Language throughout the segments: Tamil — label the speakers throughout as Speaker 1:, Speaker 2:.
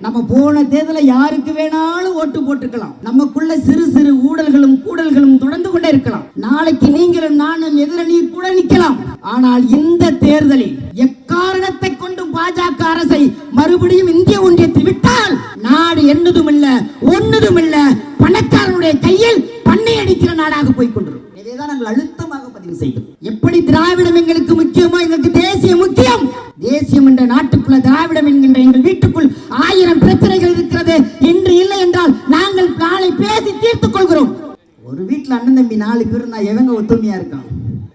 Speaker 1: நம்ம போன தேர்தல யாருக்கு வேணாலும் ஓட்டு போட்டுக்கலாம் நமக்குள்ள சிறு சிறு ஊழல்களும் கூடல்களும் தொடர்ந்து கொண்டே இருக்கலாம். நாளைக்கு நீங்களும் நானும் எதிரணி கூட நிக்கலாம் ஆனால் இந்த தேர்தலில் இருக்கிறது. இன்று இல்லை என்றால் நாங்கள் நாளை பேசி தீர்த்துக் கொள்கிறோம். ஒரு வீட்டுல அண்ணன் தம்பி நாலு பேர் இருந்தா எவங்க ஒத்துமையா இருக்கான்?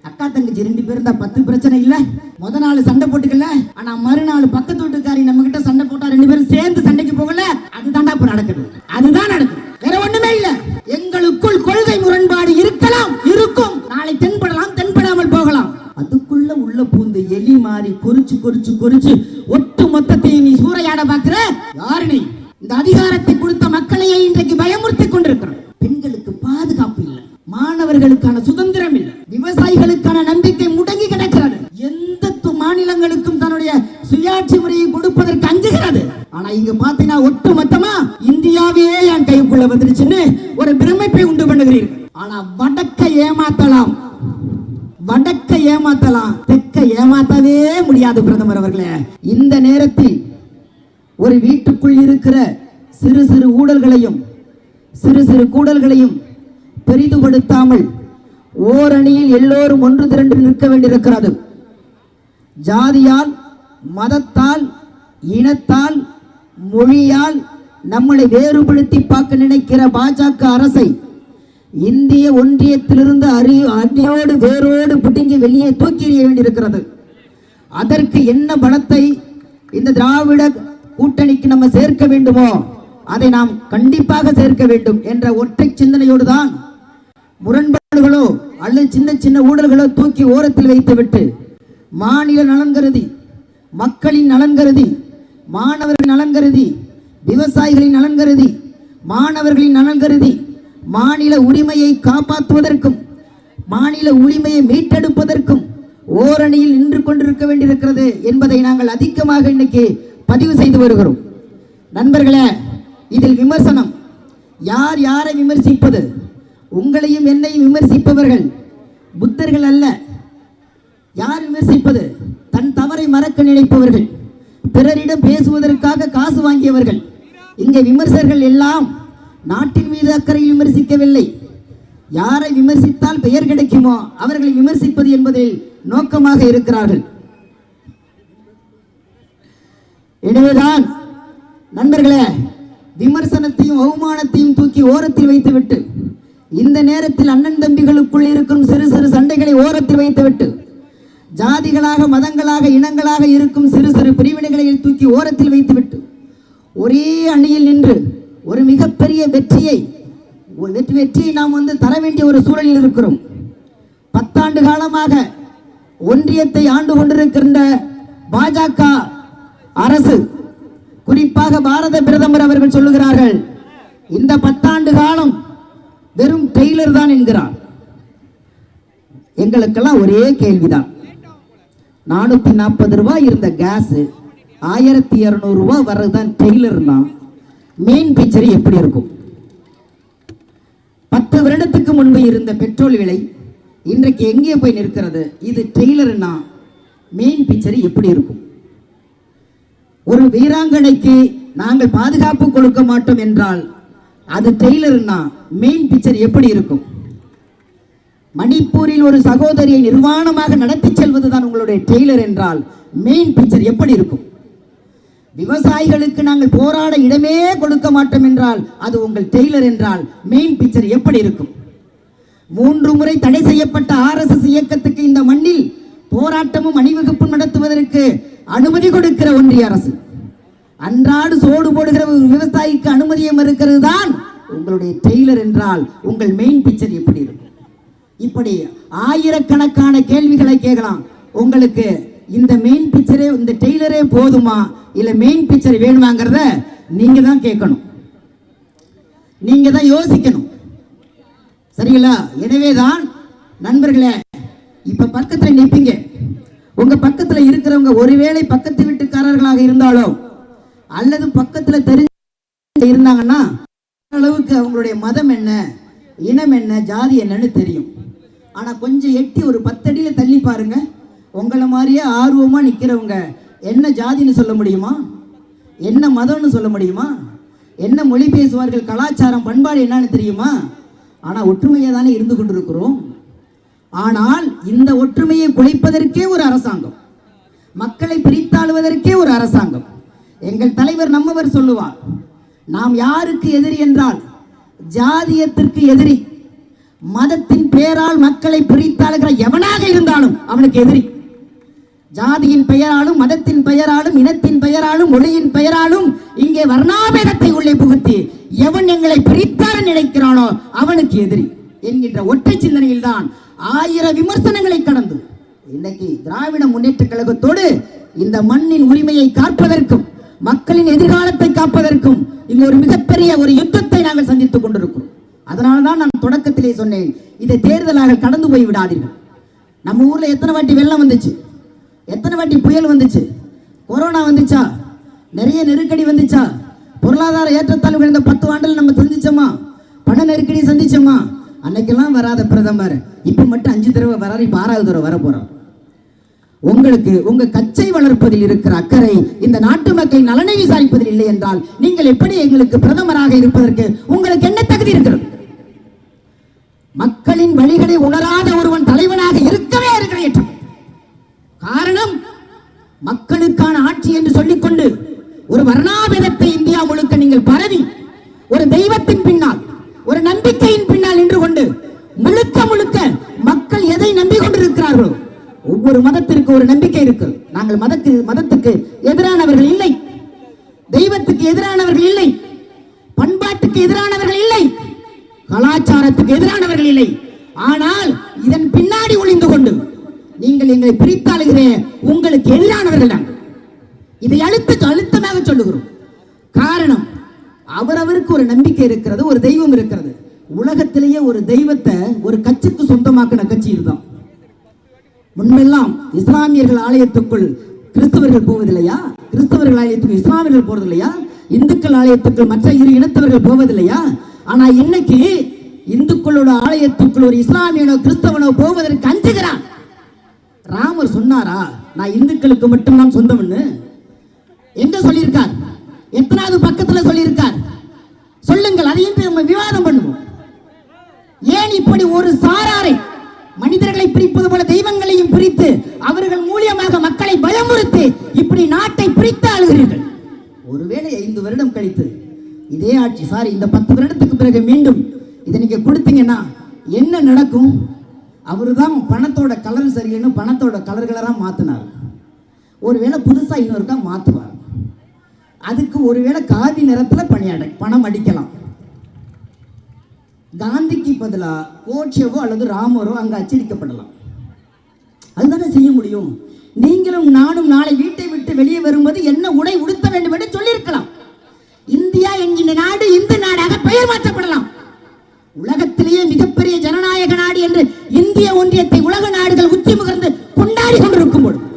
Speaker 1: அக்கா தங்கச்சி ரெண்டு பேர் இருந்தா பத்து பிரச்சனை இல்ல. முத நாள் சண்டை போட்டுக்கல. ஆனா மறுநாள் பக்கத்து வீட்டுக்காரி நம்ம கிட்ட சண்டை போட்டா ரெண்டு பேரும் சேர்ந்து சண்டைக்கு போகல. அதுதான்டா இப்ப நடக்குது. அதுதான் நடக்குது. வேற ஒண்ணுமே இல்ல. எங்களுக்குள் கொள்கை முரண்பாடு இருக்கலாம் இருக்கும். நாளை தென்படலாம் தென்படாமல் போகலாம். அதுக்குள்ள உள்ள பூந்து எலி மாறி குறிச்சு குறிச்சு குறிச்சு ஒட்டு மொத்தத்தையும் நீ சூறையாட பாக்குற யாரு நீ? இந்த அதிகாரத்தை கொடுத்த மக்களையே இன்றைக்கு பயமுறுத்தி கொண்டிருக்கிறோம். பெண்களுக்கு பாதுகாப்பு இல்லை. மாணவர்களுக்கான சுதந்திரம் இல்லை. விவசாயிகளுக்கான நம்பிக்கை முடங்கி கிடக்கிறது எந்த து- மாநிலங்களுக்கும் தன்னுடைய சுயாட்சி முறையை கொடுப்பதற்கு அஞ்சுகிறது ஆனா இங்க பாத்தீங்கன்னா ஒட்டு மொத்தமா இந்தியாவே என் கைக்குள்ள வந்துருச்சுன்னு ஒரு பிரமிப்பை உண்டு பண்ணுகிறீர்கள் ஆனா வடக்கை ஏமாத்தலாம் வடக்க ஏமாத்தலாம் தெற்க ஏமாத்தவே முடியாது பிரதமர் அவர்களே இந்த நேரத்தில் ஒரு வீட்டுக்குள் இருக்கிற சிறு சிறு ஊழல்களையும் சிறு சிறு கூடல்களையும் பெரிதுபடுத்தாமல் ஓரணியில் எல்லோரும் ஒன்று திரண்டு நிற்க வேண்டியிருக்கிறது. ஜாதியால் மதத்தால் இனத்தால் மொழியால் நம்மளை வேறுபடுத்தி பார்க்க நினைக்கிற பாஜக அரசை இந்திய ஒன்றியத்திலிருந்து அறி அடியோடு வேரோடு பிடுங்கி வெளியே தூக்கி எறிய வேண்டியிருக்கிறது. அதற்கு என்ன பலத்தை இந்த திராவிட கூட்டணிக்கு நம்ம சேர்க்க வேண்டுமோ? அதை நாம் கண்டிப்பாக சேர்க்க வேண்டும் என்ற ஒற்றை சிந்தனையோடு தான் முரண்பாடுகளோ அல்லது சின்ன சின்ன ஊழல்களோ தூக்கி ஓரத்தில் வைத்துவிட்டு மாநில நலன் கருதி மக்களின் நலன் கருதி மாணவர்களின் நலன் கருதி விவசாயிகளின் நலன் கருதி மாணவர்களின் நலன் கருதி மாநில உரிமையை காப்பாற்றுவதற்கும் மாநில உரிமையை மீட்டெடுப்பதற்கும் ஓரணியில் நின்று கொண்டிருக்க வேண்டியிருக்கிறது என்பதை நாங்கள் அதிகமாக இன்னைக்கு பதிவு செய்து வருகிறோம். நண்பர்களே இதில் விமர்சனம். யார் யாரை விமர்சிப்பது? உங்களையும் என்னையும் விமர்சிப்பவர்கள் புத்தர்கள் அல்ல. யார் விமர்சிப்பது? தன் தவறை மறக்க நினைப்பவர்கள். பிறரிடம் பேசுவதற்காக காசு வாங்கியவர்கள். இங்கே விமர்சகர்கள் எல்லாம் நாட்டின் மீது அக்கறை விமர்சிக்கவில்லை. யாரை விமர்சித்தால் பெயர் கிடைக்குமோ அவர்களை விமர்சிப்பது என்பதில் நோக்கமாக இருக்கிறார்கள். எனவேதான் நண்பர்களே விமர்சனத்தையும் அவமானத்தையும் தூக்கி ஓரத்தில் வைத்துவிட்டு இந்த நேரத்தில் அண்ணன் தம்பிகளுக்குள் இருக்கும் சிறு சிறு சண்டைகளை ஓரத்தில் வைத்துவிட்டு ஜாதிகளாக மதங்களாக இனங்களாக இருக்கும் சிறு சிறு பிரிவினைகளை தூக்கி ஓரத்தில் வைத்துவிட்டு ஒரே அணியில் நின்று ஒரு மிகப்பெரிய வெற்றியை ஒரு வெற்றி வெற்றியை நாம் வந்து தர வேண்டிய ஒரு சூழலில் இருக்கிறோம். பத்தாண்டு காலமாக ஒன்றியத்தை ஆண்டு கொண்டிருக்கின்ற பாஜக அரசு குறிப்பாக பாரத பிரதமர் அவர்கள் சொல்லுகிறார்கள் இந்த பத்தாண்டு காலம் வெறும் டெய்லர் தான் என்கிறார். எங்களுக்கெல்லாம் ஒரே கேள்விதான். நானூத்தி நாற்பது ரூபாய் இருந்த கேஸ் ஆயிரத்தி இருநூறு ரூபாய் வர்றதுதான் டெய்லர்னா மெயின் பிக்சர் எப்படி இருக்கும்? பத்து வருடத்துக்கு முன்பு இருந்த பெட்ரோல் விலை இன்றைக்கு எங்கே போய் நிற்கிறது? இது டெய்லர்னா மெயின் பிக்சர் எப்படி இருக்கும்? ஒரு வீராங்கனைக்கு நாங்கள் பாதுகாப்பு கொடுக்க மாட்டோம் என்றால் அது டெய்லர்னா மெயின் பிக்சர் எப்படி இருக்கும்? மணிப்பூரில் ஒரு சகோதரியை நிர்வாணமாக நடத்தி செல்வதுதான் உங்களுடைய டெய்லர் என்றால் மெயின் பிக்சர் எப்படி இருக்கும்? விவசாயிகளுக்கு நாங்கள் போராட இடமே கொடுக்க மாட்டோம் என்றால் அது உங்கள் டெய்லர் என்றால் மெயின் பிக்சர் எப்படி இருக்கும்? மூன்று முறை தடை செய்யப்பட்ட ஆர்எஸ்எஸ் இயக்கத்துக்கு இந்த மண்ணில் போராட்டமும் அணிவகுப்பும் நடத்துவதற்கு அனுமதி கொடுக்கிற ஒன்றிய அரசு. அன்றாடு சோடு போடுகிற ஒரு விவசாயிக்கு அனுமதியம் இருக்கிறது தான் உங்களுடைய டெய்லர் என்றால் உங்கள் மெயின் பிக்சர் எப்படி இருக்கும்? இப்படி ஆயிரக்கணக்கான கேள்விகளை கேட்கலாம். உங்களுக்கு இந்த மெயின் பிக்சரே இந்த டெய்லரே போதுமா? இல்ல மெயின் பிக்சர் வேணுமாங்கிறத நீங்க தான் கேட்கணும். நீங்க தான் யோசிக்கணும். சரிங்களா? எனவே தான் நண்பர்களே இப்ப பக்கத்துல நிப்பீங்க. உங்க பக்கத்துல இருக்கிறவங்க ஒருவேளை பக்கத்து வீட்டுக்காரர்களாக இருந்தாலோ அல்லது பக்கத்துல தெரிஞ்ச இருந்தாங்கன்னா அளவுக்கு அவங்களுடைய மதம் என்ன இனம் என்ன ஜாதி என்னன்னு தெரியும். ஆனா கொஞ்சம் எட்டி ஒரு பத்தடியில தள்ளி பாருங்க. உங்களை மாதிரியே ஆர்வமா நிக்கிறவங்க என்ன ஜாதின்னு சொல்ல முடியுமா? என்ன மதம்னு சொல்ல முடியுமா? என்ன மொழி பேசுவார்கள் கலாச்சாரம் பண்பாடு என்னன்னு தெரியுமா? ஆனா ஒற்றுமையாக தானே இருந்து கொண்டிருக்கிறோம். ஆனால் இந்த ஒற்றுமையை குலைப்பதற்கே ஒரு அரசாங்கம். மக்களை பிரித்தாளுவதற்கே ஒரு அரசாங்கம். எங்கள் தலைவர் நம்மவர் சொல்லுவார் நாம் யாருக்கு எதிரி என்றால் ஜாதியத்திற்கு எதிரி. மதத்தின் பேரால் மக்களை பிரித்தாளுகிற எவனாக இருந்தாலும் அவனுக்கு எதிரி. ஜாதியின் பெயராலும் மதத்தின் பெயராலும் இனத்தின் பெயராலும் மொழியின் பெயராலும் இங்கே வர்ணாபேதத்தை உள்ளே புகுத்தி எவன் எங்களை பிரித்தார நினைக்கிறானோ அவனுக்கு எதிரி என்கின்ற ஒற்றை சிந்தனையில் தான் ஆயிரம் விமர்சனங்களை கடந்து இன்னைக்கு திராவிட முன்னேற்ற கழகத்தோடு இந்த மண்ணின் உரிமையை காப்பதற்கும் மக்களின் எதிர்காலத்தை காப்பதற்கும் இங்கு ஒரு மிகப்பெரிய ஒரு யுத்தத்தை நாங்கள் சந்தித்துக் கொண்டிருக்கிறோம். அதனால்தான் நான் தொடக்கத்திலே சொன்னேன் இதை தேர்தலாக கடந்து போய் விடாதீர்கள். நம்ம ஊர்ல எத்தனை வாட்டி வெள்ளம் வந்துச்சு? எத்தனை வாட்டி புயல் வந்துச்சு? கொரோனா வந்துச்சா? நிறைய நெருக்கடி வந்துச்சா? பொருளாதார ஏற்றத்தாழ்வுகள் இந்த பத்து ஆண்டில் நம்ம சந்திச்சோமா? பண நெருக்கடி சந்திச்சோமா? அன்னைக்கெல்லாம் வராத பிரதமர் இப்போ மட்டும் அஞ்சு தடவை வராரு இப்போ ஆறாவது தடவை வர போகிறோம் உங்களுக்கு உங்க கச்சை வளர்ப்பதில் இருக்கிற அக்கறை இந்த நாட்டு மக்கள் நலனை விசாரிப்பதில் இல்லை என்றால் நீங்கள் எப்படி எங்களுக்கு பிரதமராக இருப்பதற்கு உங்களுக்கு என்ன தகுதி இருக்கிறது? மக்களின் வழிகளை உணராத ஒருவன் தலைவனாக இருக்கவே இருக்கிறேன் காரணம் மக்களுக்கான ஆட்சி என்று சொல்லிக்கொண்டு ஒரு வர்ணாபிதத்தை இந்தியா முழுக்க நீங்கள் பரவி ஒரு தெய்வத்தின் பின்னால் ஒரு நம்பிக்கையின் பின்னால் கொண்டு முழுக்க முழுக்க மக்கள் எதை நம்பிக்கொண்டிருக்கிறார்களோ ஒவ்வொரு மதத்திற்கு ஒரு நம்பிக்கை இருக்கு. நாங்கள் மதத்து மதத்துக்கு எதிரானவர்கள் இல்லை. தெய்வத்துக்கு எதிரானவர்கள் இல்லை. பண்பாட்டுக்கு எதிரானவர்கள் இல்லை. கலாச்சாரத்துக்கு எதிரானவர்கள் இல்லை. ஆனால் இதன் பின்னாடி ஒளிந்து கொண்டு நீங்கள் எங்களை பிரித்தாளுகிறேன் உங்களுக்கு எதிரானவர்கள் நாங்கள். இதை அழுத்த அழுத்தமாக சொல்லுகிறோம். காரணம் அவரவருக்கு ஒரு நம்பிக்கை இருக்கிறது ஒரு தெய்வம் இருக்கிறது. உலகத்திலேயே ஒரு தெய்வத்தை ஒரு கட்சிக்கு சொந்தமாக்கின கட்சி இதுதான். முன்பெல்லாம் இஸ்லாமியர்கள் ஆலயத்துக்குள் கிறிஸ்தவர்கள் போவதில்லையா? கிறிஸ்தவர்கள் ஆலயத்துக்கு இஸ்லாமியர்கள் போவதில்லையா இந்துக்கள் ஆலயத்துக்கு மற்ற இரு இனத்தவர்கள் போவதில்லையா? ஆனா இன்னைக்கு இந்துக்களோட ஆலயத்துக்குள் ஒரு இஸ்லாமியனோ கிறிஸ்தவனோ போவதற்கு அஞ்சுகிறான். ராமர் சொன்னாரா? நான் இந்துக்களுக்கு மட்டும்தான் சொந்தம்னு. எங்க சொல்லியிருக்கார்? எத்தனாவது பக்கத்துல சொல்லியிருக்கார்? சொல்லுங்கள் அதையும் நம்ம விவாதம் பண்ணுவோம். ஏன் இப்படி ஒரு சாராரை மனிதர்களை பிரிப்பது போல தெய்வங்களையும் பிரித்து அவர்கள் மூலியமாக மக்களை பயமுறுத்தி இப்படி நாட்டை பிரித்து ஆளுகிறீர்கள்? ஒருவேளை ஐந்து வருடம் கழித்து இதே ஆட்சி சாரி இந்த பத்து வருடத்துக்கு பிறகு மீண்டும் இதை நீங்க கொடுத்தீங்கன்னா என்ன நடக்கும்? அவருதான் பணத்தோட கலர் சரியில்லைன்னு பணத்தோட கலர் கலராக மாத்தினார். ஒருவேளை புதுசா இன்னொருக்கா மாத்துவார். அதுக்கு ஒருவேளை காவி நிறத்துல பணியாட பணம் அடிக்கலாம். காந்திக்கு பதிலா கோட்சேவோ அல்லது ராமரோ அங்கே அச்சடிக்கப்படலாம். அதுதானே செய்ய முடியும்? நீங்களும் நானும் நாளை வீட்டை விட்டு வெளியே வரும்போது என்ன உடை உடுத்த வேண்டும் என்று சொல்லியிருக்கலாம். இந்தியா என்கின்ற நாடு இந்து நாடாக பெயர் மாற்றப்படலாம். உலகத்திலேயே மிகப்பெரிய ஜனநாயக நாடு என்று இந்திய ஒன்றியத்தை உலக நாடு உச்சி முகர்ந்து கொண்டாடி கொண்டிருக்கும் பொழுது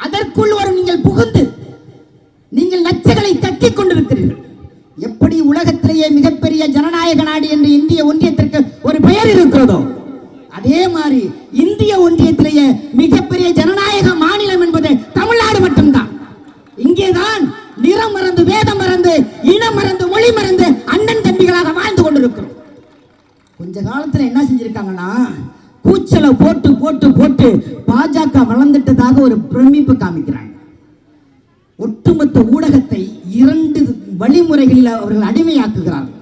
Speaker 1: அதற்குள் ஒரு நீங்கள் புகுந்து நீங்கள் நச்சுகளை கக்கிக் கொண்டிருக்கிறீர்கள் எப்படி உலகத்திலேயே மிகப்பெரிய ஜனநாயக நாடு என்று இந்திய ஒன்றியத்திற்கு ஒரு பெயர் இருக்கிறதோ அதே மாதிரி இந்திய ஒன்றியத்திலேயே மிகப்பெரிய ஜனநாயக மாநிலம் என்பது தமிழ்நாடு மட்டும்தான். இங்கேதான் நிறம் மறந்து வேதம் மறந்து இனம் மறந்து மொழி மறந்து அண்ணன் தம்பிகளாக வாழ்ந்து கொண்டிருக்கிறோம். கொஞ்ச காலத்துல என்ன செஞ்சிருக்காங்கன்னா கூச்சலை போட்டு போட்டு போட்டு பாஜக வளர்ந்துட்டதாக ஒரு பிரமிப்பு காமிக்கிறாங்க. ஒட்டுமொத்த ஊடகத்தை இரண்டு வழிமுறைகளில் அவர்கள் அடிமையாக்குகிறார்கள்.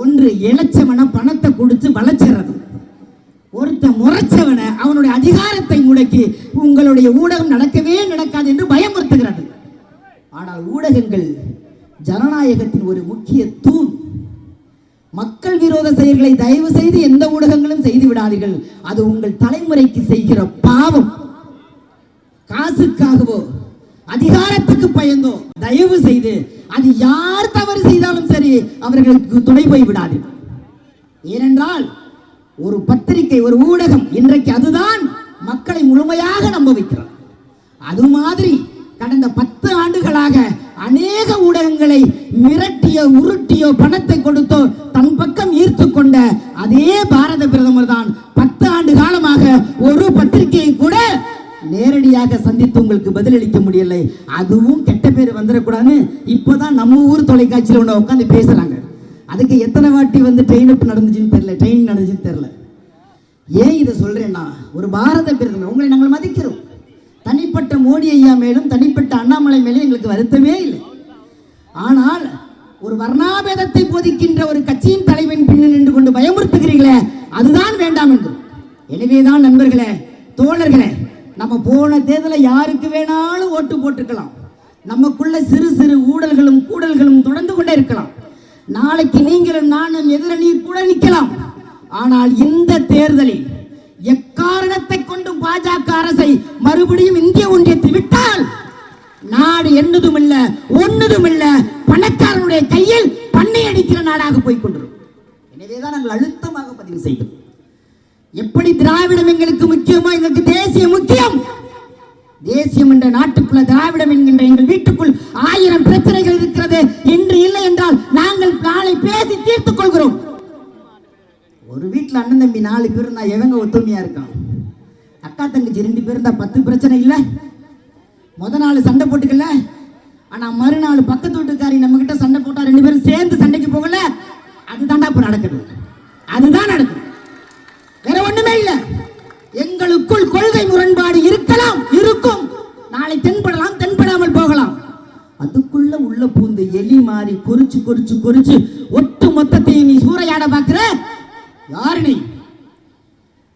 Speaker 1: ஒன்று இளைச்சவனை பணத்தை கொடுத்து வளர்ச்சிறது. ஒருத்த முறைச்சவனை அவனுடைய அதிகாரத்தை முடக்கி உங்களுடைய ஊடகம் நடக்கவே நடக்காது என்று பயமுறுத்துகிறது. ஆனால் ஊடகங்கள் ஜனநாயகத்தின் ஒரு முக்கிய தூண். மக்கள் விரோத செயல்களை தயவு செய்து எந்த ஊடகங்களும் செய்து விடாதீர்கள். அது உங்கள் தலைமுறைக்கு செய்கிற பாவம். காசுக்காகவோ அதிகாரத்துக்கு பயந்தோ தயவு செய்து அது யார் தவறு செய்தாலும் சரி அவர்களுக்கு துணை போய் விடாது. ஏனென்றால் ஒரு பத்திரிகை ஒரு ஊடகம் இன்றைக்கு அதுதான் மக்களை முழுமையாக நம்ப வைக்கிறது. அது மாதிரி கடந்த பத்து ஆண்டுகளாக அநேக ஊடகங்களை மிரட்டியோ உருட்டியோ பணத்தை கொடுத்தோ தன் பக்கம் ஈர்த்து கொண்ட அதே பாரத பிரதமர் தான் பத்து ஆண்டு காலமாக ஒரு பத்திரிகையை நேரடியாக சந்தித்து உங்களுக்கு பதிலளிக்க முடியலை. அதுவும் கெட்ட பேர் வந்துடக்கூடாதுன்னு இப்போதான் நம்ம ஊர் தொலைக்காட்சியில் ஒன்று உட்காந்து பேசுகிறாங்க அதுக்கு எத்தனை வாட்டி வந்து ட்ரெயின் அப் நடந்துச்சுன்னு தெரில ட்ரெயின் நடந்துச்சுன்னு தெரில ஏன் இதை சொல்கிறேன்னா ஒரு பாரத பிரதமர் உங்களை நாங்கள் மதிக்கிறோம். தனிப்பட்ட மோடி ஐயா மேலும் தனிப்பட்ட அண்ணாமலை மேலும் எங்களுக்கு வருத்தமே இல்லை. ஆனால் ஒரு வர்ணாபேதத்தை போதிக்கின்ற ஒரு கட்சியின் தலைவன் பின்னு நின்று கொண்டு பயமுறுத்துகிறீர்களே அதுதான் வேண்டாம் என்று. எனவேதான் நண்பர்களே தோழர்களே நம்ம போன தேர்தலில் யாருக்கு வேணாலும் ஓட்டு போட்டுக்கலாம் நமக்குள்ள சிறு சிறு ஊழல்களும் கூடல்களும் தொடர்ந்து கொண்டே இருக்கலாம். நாளைக்கு நீங்களும் நானும் எதிரணி கூட நிற்கலாம். ஆனால் இந்த தேர்தலில் எக்காரணத்தை கொண்டும் பாஜக அரசை மறுபடியும் இந்திய ஒன்றியத்தை விட்டால் நாடு என்னதும் இல்ல ஒன்னதும் இல்ல பணக்காரனுடைய கையில் பண்ணை அடிக்கிற நாடாக போய் கொண்டிருக்கும். எனவேதான் நாங்கள் அழுத்தமாக பதிவு செய்தோம். எப்படி திராவிடம் எங்களுக்கு முக்கியமோ எங்களுக்கு தேசியம் முக்கியம் தேசியம் என்ற நாட்டுக்குள்ள திராவிடம் என்கின்ற எங்கள் வீட்டுக்குள் ஆயிரம் பிரச்சனைகள் இருக்கிறது இன்று இல்லை என்றால் நாங்கள் நாளை பேசி தீர்த்துக் கொள்கிறோம். ஒரு வீட்டில் அண்ணன் தம்பி நாலு பேர் இருந்தா எவங்க ஒத்துமையா இருக்கான்? அக்கா தங்கச்சி ரெண்டு பேர் இருந்தா பத்து பிரச்சனை இல்லை. முத நாள் சண்டை போட்டுக்கல. ஆனா மறுநாள் பக்கத்து வீட்டுக்காரி நம்ம கிட்ட சண்டை போட்டா ரெண்டு பேரும் சேர்ந்து சண்டைக்கு போகல. அதுதான்டா இப்ப நடக்குது. அதுதான் நடக்குது. வேற ஒண்ணுமே இல்லை. எங்களுக்குள் கொள்கை முரண்பாடு இருக்கலாம் இருக்கும் நாளை தென்படலாம் தென்படாமல் போகலாம் அதுக்குள்ள உள்ள பூந்து எலி மாறி குறிச்சு குறிச்சு குறிச்சு ஒட்டு மொத்தத்தையும் நீ சூறையாட பார்க்கிற? யாரு நீ?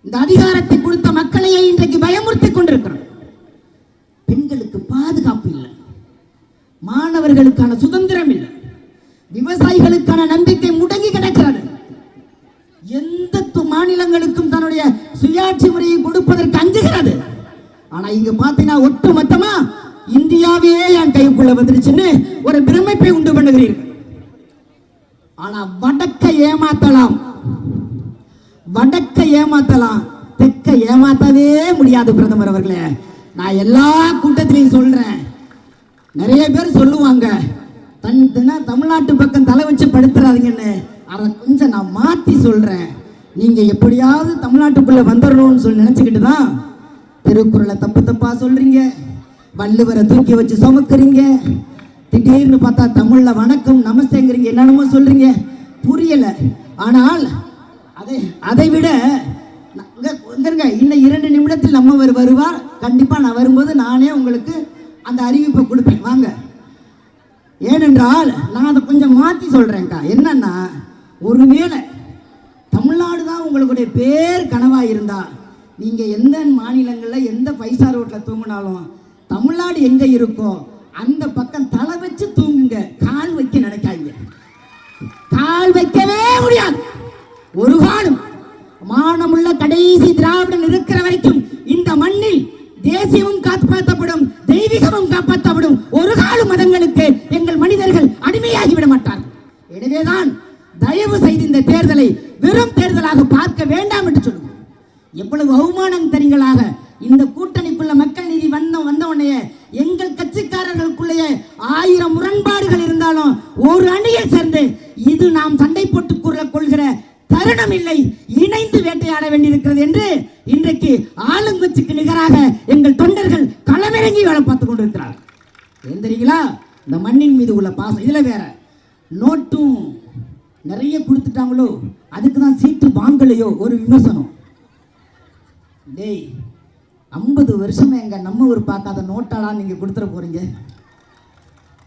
Speaker 1: இந்த அதிகாரத்தை கொடுத்த மக்களையே இன்றைக்கு பயமுறுத்தி கொண்டிருக்கிறோம் பெண்களுக்கு பாதுகாப்பு இல்லை. மாணவர்களுக்கான சுதந்திரம் இல்லை. விவசாயிகளுக்கான நம்பிக்கை முடங்கி கிடக்கிறது. எந்த மாநிலங்களுக்கும் தன்னுடைய சுயாட்சி முறையை கொடுப்பதற்கு அஞ்சுகிறது. ஆனா இங்க பாத்தீங்கன்னா ஒட்டு மொத்தமா இந்தியாவே என் கைக்குள்ள வந்துருச்சுன்னு ஒரு பிரமிப்பை உண்டு பண்ணுகிறீர்கள் ஆனா வடக்க ஏமாத்தலாம். வடக்க ஏமாத்தலாம். தெக்க ஏமாத்தவே முடியாது பிரதமர் அவர்களே. நான் எல்லா கூட்டத்திலையும் சொல்றேன். நிறைய பேர் சொல்லுவாங்க தன் தின- தமிழ்நாட்டு பக்கம் தலை வச்சு படுத்துறாதீங்கன்னு. அதை கொஞ்சம் நான் மாத்தி சொல்றேன். நீங்க எப்படியாவது தமிழ்நாட்டுக்குள்ள வந்துடணும்னு சொல்லி நினைச்சுக்கிட்டு தான் திருக்குறளை தப்பு தப்பா சொல்றீங்க. வள்ளுவரை தூக்கி வச்சு சுமக்குறீங்க. திடீர்னு பார்த்தா தமிழில் வணக்கம் நமஸ்தேங்கிறீங்க. என்னென்னமோ சொல்கிறீங்க புரியல. ஆனால் அதை அதை விட நான் வந்துருங்க. இன்னும் இரண்டு நிமிடத்தில் நம்மவர் வருவார் கண்டிப்பாக நான் வரும்போது நானே உங்களுக்கு அந்த அறிவிப்பை கொடுப்பேன். வாங்க. ஏனென்றால் நான் அதை கொஞ்சம் மாற்றி சொல்கிறேன்க்கா என்னன்னா ஒருவேளை தமிழ்நாடு தான் உங்களுடைய பேர் கனவாக இருந்தால் நீங்கள் எந்த மாநிலங்களில் எந்த ஃபைவ் ஸ்டார் ரோட்டில் தூங்கினாலும் தமிழ்நாடு எங்க இருக்கோ அந்த பக்கம் தலை வச்சு தூங்குங்க. கால் வைக்க நினைக்காதீங்க. கால் வைக்கவே முடியாது. ஒரு காலம் மானமுள்ள கடைசி திராவிடன் இருக்கிற வரைக்கும் இந்த மண்ணில் தேசியமும் காப்பாற்றப்படும் தெய்வீகமும் காப்பாற்றப்படும் ஒரு காலம் மதங்களுக்கு எங்கள் மனிதர்கள் அடிமையாகி விட மாட்டார்கள். எனவேதான் தயவு செய்து இந்த தேர்தலை வெறும் தேர்தலாக பார்க்க வேண்டாம் என்று சொல்லுங்கள் எவ்வளவு அவமானம் தெரிங்களாக இந்த கூட்டணி மக்கள் நீதி வந்த வந்த உடனே எங்கள் கட்சிக்காரர்களுக்குள்ளேயே ஆயிரம் முரண்பாடுகள் இருந்தாலும் ஒரு அணியில் சேர்ந்து இது நாம் சண்டை போட்டுக் கூற கொள்கிற தருணம் இல்லை இணைந்து வேட்டையாட வேண்டியிருக்கிறது என்று இன்றைக்கு ஆளுங்கட்சிக்கு நிகராக எங்கள் தொண்டர்கள் களமிறங்கி வேலை பார்த்து கொண்டிருக்கிறார் ஏன் தெரியுங்களா? இந்த மண்ணின் மீது உள்ள பாசம். இதில் வேற நோட்டும் நிறைய கொடுத்துட்டாங்களோ? அதுக்கு தான் சீட்டு வாங்கலையோ? ஒரு விமர்சனம். டேய் ஐம்பது வருஷமே எங்கள் நம்ம ஊர் பார்க்காத நோட்டாலாம் நீங்கள் கொடுத்துட போகிறீங்க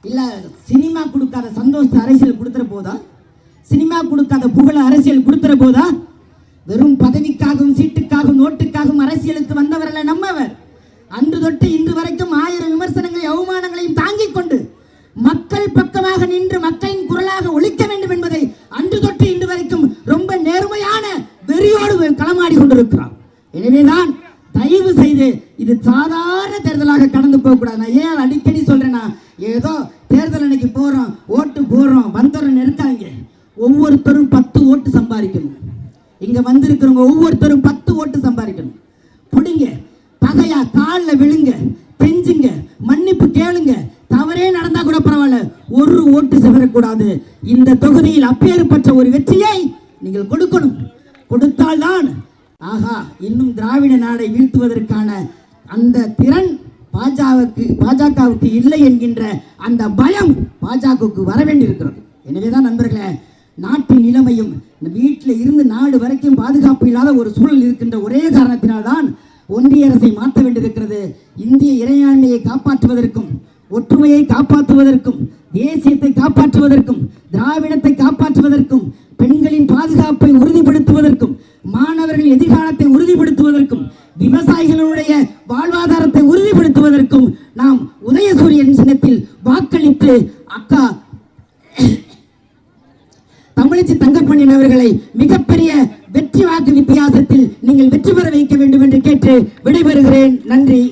Speaker 1: இல்லை சினிமா கொடுக்காத சந்தோஷத்தை அரசியல் கொடுத்துட போதா? சினிமா கொடுக்காத புகழ அரசியல் கொடுத்துட போதா? வெறும் பதவிக்காகவும் சீட்டுக்காகவும் நோட்டுக்காகவும் அரசியலுக்கு வந்தவரல்ல நம்மவர். அன்று தொட்டு இன்று வரைக்கும் ஆயிரம் விமர்சனங்களையும் அவமானங்களையும் தாங்கிக் கொண்டு மக்கள் பக்கமாக நின்று மக்களின் குரலாக ஒழிக்க வேண்டும் என்பதை அன்று தொட்டு இன்று வரைக்கும் ரொம்ப நேர்மையான வெறியோடு களமாடி கொண்டிருக்கிறார். எனவேதான் தயவு செய்து இது சாதாரண தேர்தலாக கடந்து போகக்கூடாது நான் ஏன் அடிக்கடி சொல்றேன்னா ஏதோ தேர்தல் அன்னைக்கு போறோம் ஓட்டு போடுறோம் வந்தோம் இருக்காங்க ஒவ்வொருத்தரும் பத்து ஓட்டு சம்பாதிக்கணும். இங்க வந்திருக்கிறவங்க ஒவ்வொருத்தரும் பத்து ஓட்டு சம்பாதிக்கணும். பிடிங்க பகையா காலில் விழுங்க பெஞ்சுங்க மன்னிப்பு கேளுங்க. தவறே நடந்தா கூட பரவாயில்ல ஒரு ஓட்டு சிதறக்கூடாது. இந்த தொகுதியில் அப்பேற்பட்ட ஒரு வெற்றியை நீங்கள் கொடுக்கணும். கொடுத்தால்தான் ஆகா இன்னும் திராவிட நாடை வீழ்த்துவதற்கான அந்த திறன் பாஜகவுக்கு பாஜகவுக்கு இல்லை என்கின்ற அந்த பயம் பாஜகவுக்கு வர வேண்டியிருக்கிறது. எனவேதான் நண்பர்களே நாட்டின் நிலைமையும் இந்த வீட்டில் இருந்து நாடு வரைக்கும் பாதுகாப்பு இல்லாத ஒரு சூழல் இருக்கின்ற ஒரே காரணத்தினால்தான் ஒன்றிய அரசை மாற்ற வேண்டியிருக்கிறது. இந்திய இறையாண்மையை காப்பாற்றுவதற்கும் ஒற்றுமையை காப்பாற்றுவதற்கும் தேசியத்தை காப்பாற்றுவதற்கும் திராவிடத்தை காப்பாற்றுவதற்கும் பெண்களின் பாதுகாப்பை உறுதிப்படுத்துவதற்கும் மாணவர்கள் எதிர்காலத்தை உறுதிப்படுத்துவதற்கும் விவசாயிகளுடைய வாழ்வாதாரத்தை உறுதிப்படுத்துவதற்கும் நாம் உதயசூரியன் சின்னத்தில் வாக்களித்து அக்கா தமிழிச்சி தங்கப்பண்ணின் அவர்களை மிகப்பெரிய வெற்றி வாக்கு வித்தியாசத்தில் நீங்கள் வெற்றி பெற வைக்க வேண்டும் என்று கேட்டு விடைபெறுகிறேன். நன்றி.